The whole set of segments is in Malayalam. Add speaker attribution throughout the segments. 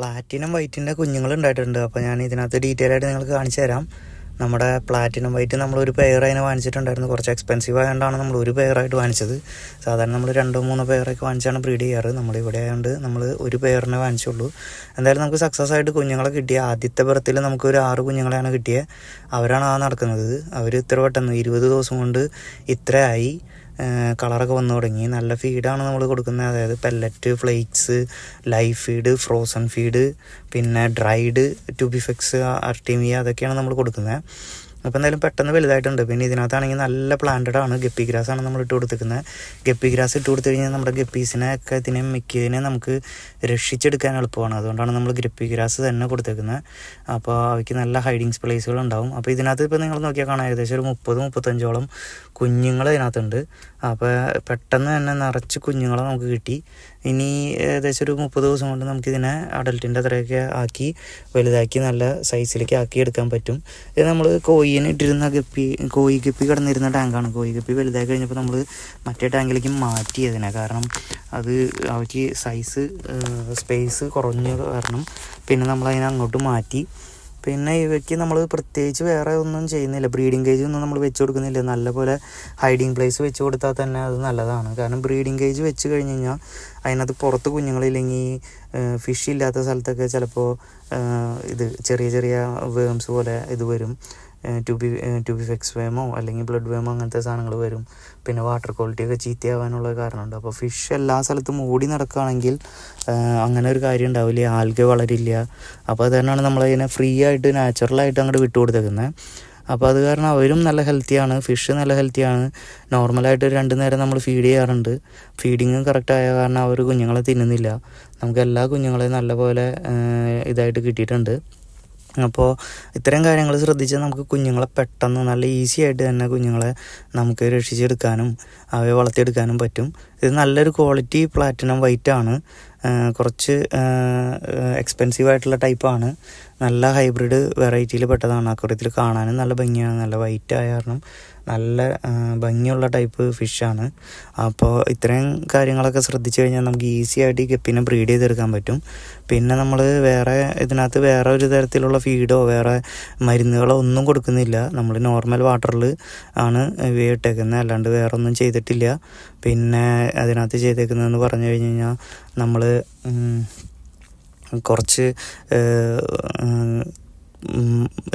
Speaker 1: പ്ലാറ്റിനം വൈറ്റിന്റെ കുഞ്ഞുങ്ങൾ ഉണ്ടായിട്ടുണ്ട്. അപ്പോൾ ഞാൻ ഇതിനകത്ത് ഡീറ്റെയിൽ ആയിട്ട് നിങ്ങൾക്ക് കാണിച്ചു തരാം. നമ്മുടെ പ്ലാറ്റിനം വൈറ്റ് നമ്മൾ ഒരു പെയർ അതിനെ വാങ്ങിച്ചിട്ടുണ്ടായിരുന്നു. കുറച്ച് എക്സ്പെൻസീവ് ആയതുകൊണ്ടാണ് നമ്മൾ ഒരു പെയറായിട്ട് വാങ്ങിച്ചത്. സാധാരണ നമ്മൾ രണ്ടോ മൂന്നോ പെയറൊക്കെ വാങ്ങിച്ചാണ് ബ്രീഡ് ചെയ്യാറ്. നമ്മൾ ഇവിടെ ആയതുകൊണ്ട് നമ്മൾ ഒരു പെയറിനെ വാങ്ങിച്ചുള്ളൂ. എന്തായാലും നമുക്ക് സക്സസ് ആയിട്ട് കുഞ്ഞുങ്ങളെ കിട്ടിയ ആദ്യത്തെ ബർത്തിൽ നമുക്ക് ഒരു ആറ് കുഞ്ഞുങ്ങളെയാണ് കിട്ടിയത് അവരാണ് ആ നടക്കുന്നത്. അവർ ഇത്ര പെട്ടെന്ന് ഇരുപത് ദിവസം കൊണ്ട് ഇത്രയായി. കളറൊക്കെ വന്നു തുടങ്ങി. നല്ല ഫീഡാണ് നമ്മൾ കൊടുക്കുന്നത്. അതായത് pellet flakes live feed frozen feed പിന്നെ ഡ്രൈഡ് ട്യൂബിഫെക്സ് അർട്ടിമിയ അതൊക്കെയാണ് നമ്മൾ കൊടുക്കുന്നത്. അപ്പോൾ എന്തായാലും പെട്ടെന്ന് വലുതായിട്ടുണ്ട്. പിന്നെ ഇതിനകത്താണെങ്കിൽ നല്ല പ്ലാന്റഡ് ആണ്. ഗപ്പി ഗ്രാസ് ആണ് നമ്മൾ ഇട്ട് കൊടുത്തിരിക്കുന്നത്. ഗപ്പി ഗ്രാസ് ഇട്ട് കൊടുത്തു കഴിഞ്ഞാൽ നമ്മുടെ ഗപ്പീസിനെ ഒക്കെ ഇതിനെ മിക്കതിനെ നമുക്ക് രക്ഷിച്ചെടുക്കാൻ എളുപ്പമാണ്. അതുകൊണ്ടാണ് നമ്മൾ ഗപ്പി ഗ്രാസ് തന്നെ കൊടുത്തേക്കുന്നത്. അപ്പോൾ അവയ്ക്ക് നല്ല ഹൈഡിങ്സ് പ്ലേസുകൾ ഉണ്ടാവും. അപ്പോൾ ഇതിനകത്ത് ഇപ്പോൾ നിങ്ങൾ നോക്കിയാൽ കാണാം ഏകദേശം ഒരു മുപ്പത് മുപ്പത്തഞ്ചോളം കുഞ്ഞുങ്ങൾ ഇതിനകത്തുണ്ട്. അപ്പോൾ പെട്ടെന്ന് തന്നെ നിറച്ച് കുഞ്ഞുങ്ങളെ നമുക്ക് കിട്ടി. ഇനി ഏകദേശം ഒരു മുപ്പത് ദിവസം കൊണ്ട് നമുക്കിതിനെ അഡൽട്ടിന്റെ അത്രയൊക്കെ ആക്കി വലുതാക്കി നല്ല സൈസിലേക്ക് ആക്കി എടുക്കാൻ പറ്റും. ഇത് നമ്മൾ കോയിന് ഇട്ടിരുന്ന ഗപ്പി കോയി ഗപ്പി കിടന്നിരുന്ന ടാങ്കാണ്. കോയി ഗപ്പി വലുതായി കഴിഞ്ഞപ്പോൾ നമ്മൾ മറ്റേ ടാങ്കിലേക്ക് മാറ്റിയതിനെ കാരണം അത് അവയ്ക്ക് സൈസ് സ്പേസ് കുറഞ്ഞ കാരണം പിന്നെ നമ്മൾ അതിനെ അങ്ങോട്ട് മാറ്റി. പിന്നെ ഇവയ്ക്ക് നമ്മൾ പ്രത്യേകിച്ച് വേറെ ഒന്നും ചെയ്യുന്നില്ല. ബ്രീഡിംഗ് കേജ് ഒന്നും നമ്മൾ വെച്ച് കൊടുക്കുന്നില്ല. നല്ലപോലെ ഹൈഡിങ് പ്ലേസ് വെച്ച് കൊടുത്താൽ തന്നെ അത് നല്ലതാണ്. കാരണം ബ്രീഡിംഗ് കേജ് വെച്ച് കഴിഞ്ഞ് കഴിഞ്ഞാൽ അതിനകത്ത് പുറത്ത് കുഞ്ഞുങ്ങളില്ലെങ്കിൽ ഫിഷ് ഇല്ലാത്ത സ്ഥലത്തൊക്കെ ചിലപ്പോൾ ഇത് ചെറിയ ചെറിയ വേംസ് പോലെ ഇത് വരും. ട്യൂബി ഫെക്സ് വേമോ അല്ലെങ്കിൽ ബ്ലഡ് വേമോ അങ്ങനത്തെ സാധനങ്ങൾ വരും. പിന്നെ വാട്ടർ ക്വാളിറ്റി ഒക്കെ ചീത്തയാവാനുള്ള കാരണമുണ്ട്. അപ്പോൾ ഫിഷ് എല്ലാ സ്ഥലത്തും ഓടി നടക്കുകയാണെങ്കിൽ അങ്ങനെ ഒരു കാര്യം ഉണ്ടാവില്ല. ആൽഗ വളരില്ല. അപ്പോൾ അത് തന്നെയാണ് നമ്മളതിനെ ഫ്രീ ആയിട്ട് നാച്ചുറലായിട്ട് അങ്ങോട്ട് വിട്ടു കൊടുത്തേക്കുന്നത് അപ്പോൾ അത് കാരണം അവരും നല്ല ഹെൽത്തിയാണ് ഫിഷ് നല്ല ഹെൽത്തിയാണ് നോർമലായിട്ട് രണ്ട് നേരം നമ്മൾ ഫീഡ് ചെയ്യാറുണ്ട്. ഫീഡിങ്ങും കറക്റ്റ് ആയ കാരണം അവർ കുഞ്ഞുങ്ങളെ തിന്നുന്നില്ല. നമുക്ക് എല്ലാ കുഞ്ഞുങ്ങളെയും നല്ലപോലെ ഇതായിട്ട് കിട്ടിയിട്ടുണ്ട്. അപ്പോൾ ഇത്തരം കാര്യങ്ങൾ ശ്രദ്ധിച്ചാൽ നമുക്ക് കുഞ്ഞുങ്ങളെ പെട്ടെന്ന് നല്ല ഈസി ആയിട്ട് തന്നെ കുഞ്ഞുങ്ങളെ നമുക്ക് രക്ഷിച്ചെടുക്കാനും അവയെ വളർത്തിയെടുക്കാനും പറ്റും. ഇത് നല്ലൊരു ക്വാളിറ്റി പ്ലാറ്റിനം വൈറ്റ് ആണ്. കുറച്ച് എക്സ്പെൻസീവ് ആയിട്ടുള്ള ടൈപ്പാണ് നല്ല ഹൈബ്രിഡ് വെറൈറ്റിയിൽ പെട്ടതാണ്. അക്കുറത്തിൽ കാണാനും നല്ല ഭംഗിയാണ്. നല്ല വൈറ്റ് ആയ കാരണം നല്ല ഭംഗിയുള്ള ടൈപ്പ് ഫിഷാണ് അപ്പോൾ ഇത്രയും കാര്യങ്ങളൊക്കെ ശ്രദ്ധിച്ചു കഴിഞ്ഞാൽ നമുക്ക് ഈസി ആയിട്ട് ഈ ഗപ്പിനെ ബ്രീഡ് ചെയ്തെടുക്കാൻ പറ്റും. പിന്നെ നമ്മൾ വേറെ ഇതിനകത്ത് വേറെ ഒരു തരത്തിലുള്ള ഫീഡോ വേറെ മരുന്നുകളോ ഒന്നും കൊടുക്കുന്നില്ല. നമ്മൾ നോർമൽ വാട്ടറിൽ ആണ് ഇവയെ ഇട്ടേക്കുന്നത് അല്ലാണ്ട് വേറെ ഒന്നും ചെയ്തിട്ടില്ല. പിന്നെ അതിനകത്ത് ചെയ്തേക്കുന്നതെന്ന് പറഞ്ഞു കഴിഞ്ഞ് കഴിഞ്ഞാൽ നമ്മൾ കുറച്ച്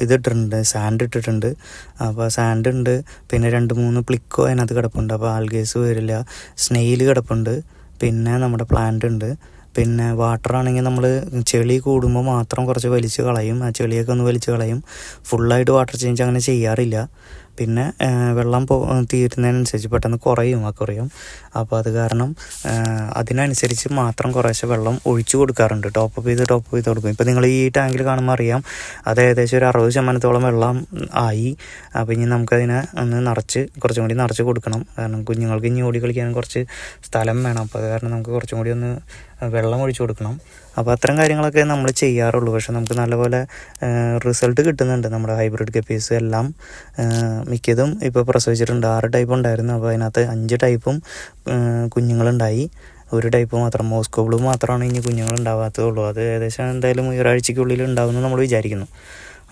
Speaker 1: ഇതിട്ടിട്ടുണ്ട് സാൻഡ് ഇട്ടിട്ടുണ്ട് അപ്പോൾ സാൻഡ് ഉണ്ട് പിന്നെ രണ്ട് മൂന്ന് പ്ലിക്കോ അതിനകത്ത് കിടപ്പുണ്ട്. അപ്പോൾ ആൽഗേസ് വരില്ല സ്നെയിൽ കിടപ്പുണ്ട് പിന്നെ നമ്മുടെ പ്ലാന്റ് ഉണ്ട് പിന്നെ വാട്ടർ ആണെങ്കിൽ നമ്മൾ ചെളി കൂടുമ്പോൾ മാത്രം കുറച്ച് വലിച്ച് കളയും. ആ ചെളിയൊക്കെ ഒന്ന് വലിച്ച് കളയും. ഫുള്ളായിട്ട് വാട്ടർ ചേഞ്ച് അങ്ങനെ ചെയ്യാറില്ല. പിന്നെ വെള്ളം പോ തീരുന്നതിനനുസരിച്ച് പെട്ടെന്ന് കുറയും ആ കുറയും. അപ്പോൾ അത് കാരണം അതിനനുസരിച്ച് മാത്രം കുറേശ്ശെ വെള്ളം ഒഴിച്ചു കൊടുക്കാറുണ്ട് ടോപ്പ് അപ്പ് ചെയ്ത് ടോപ്പ് ചെയ്ത് കൊടുക്കും. ഇപ്പോൾ നിങ്ങൾ ഈ ടാങ്കിൽ കാണുമ്പോൾ അറിയാം അത് ഏകദേശം ഒരു അറുപത് ശതമാനത്തോളം വെള്ളം ആയി. അപ്പോൾ ഇനി നമുക്കതിനെ ഒന്ന് നിറച്ച് കുറച്ചും കൂടി നിറച്ച് കൊടുക്കണം. കാരണം കുഞ്ഞുങ്ങൾക്ക് ഇനി ഓടി കളിക്കാൻ കുറച്ച് സ്ഥലം വേണം. അപ്പോൾ അത് കാരണം നമുക്ക് കുറച്ചും കൂടി ഒന്ന് വെള്ളം ഒഴിച്ചു കൊടുക്കണം. അപ്പോൾ അത്തരം കാര്യങ്ങളൊക്കെ നമ്മൾ ചെയ്യാറുള്ളൂ. പക്ഷെ നമുക്ക് നല്ലപോലെ റിസൾട്ട് കിട്ടുന്നുണ്ട്. നമ്മുടെ ഹൈബ്രിഡ് കപ്പീസ് എല്ലാം മിക്കതും ഇപ്പോൾ പ്രസവിച്ചിട്ടുണ്ട്. ആറ് ടൈപ്പ് ഉണ്ടായിരുന്നു. അപ്പോൾ അതിനകത്ത് അഞ്ച് ടൈപ്പും കുഞ്ഞുങ്ങളുണ്ടായി. ഒരു ടൈപ്പ് മാത്രം. മോസ്കോ ബ്ലൂ മാത്രമാണ് ഇനി കുഞ്ഞുങ്ങൾ ഉണ്ടാവാത്തതുള്ളൂ അത് ഏകദേശം എന്തായാലും ഒരാഴ്ചയ്ക്കുള്ളിൽ ഉണ്ടാവുമെന്ന് നമ്മൾ വിചാരിക്കുന്നു.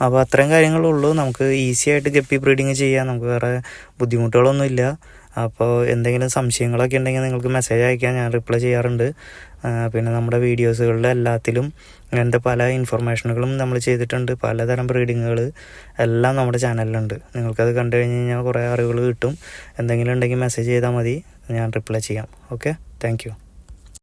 Speaker 1: അപ്പോൾ അത്രയും കാര്യങ്ങളുള്ളൂ. നമുക്ക് ഈസി ആയിട്ട് ഗപ്പി ബ്രീഡിങ് ചെയ്യാം. നമുക്ക് വേറെ ബുദ്ധിമുട്ടുകളൊന്നുമില്ല. അപ്പോൾ എന്തെങ്കിലും സംശയങ്ങളൊക്കെ ഉണ്ടെങ്കിൽ നിങ്ങൾക്ക് മെസ്സേജ് അയക്കാൻ ഞാൻ റിപ്ലൈ ചെയ്യാറുണ്ട്. പിന്നെ നമ്മുടെ വീഡിയോസുകളിൽ എല്ലാത്തിലും അങ്ങനത്തെ പല ഇൻഫർമേഷനുകളും നമ്മൾ ചെയ്തിട്ടുണ്ട്. പലതരം ബ്രീഡിങ്ങുകൾ എല്ലാം നമ്മുടെ ചാനലിലുണ്ട് നിങ്ങൾക്കത് കണ്ടു കഴിഞ്ഞ് കഴിഞ്ഞാൽ കുറേ അറിവുകൾ കിട്ടും. എന്തെങ്കിലും ഉണ്ടെങ്കിൽ മെസ്സേജ് ചെയ്താൽ മതി. ഞാൻ റിപ്ലൈ ചെയ്യാം. Okay thank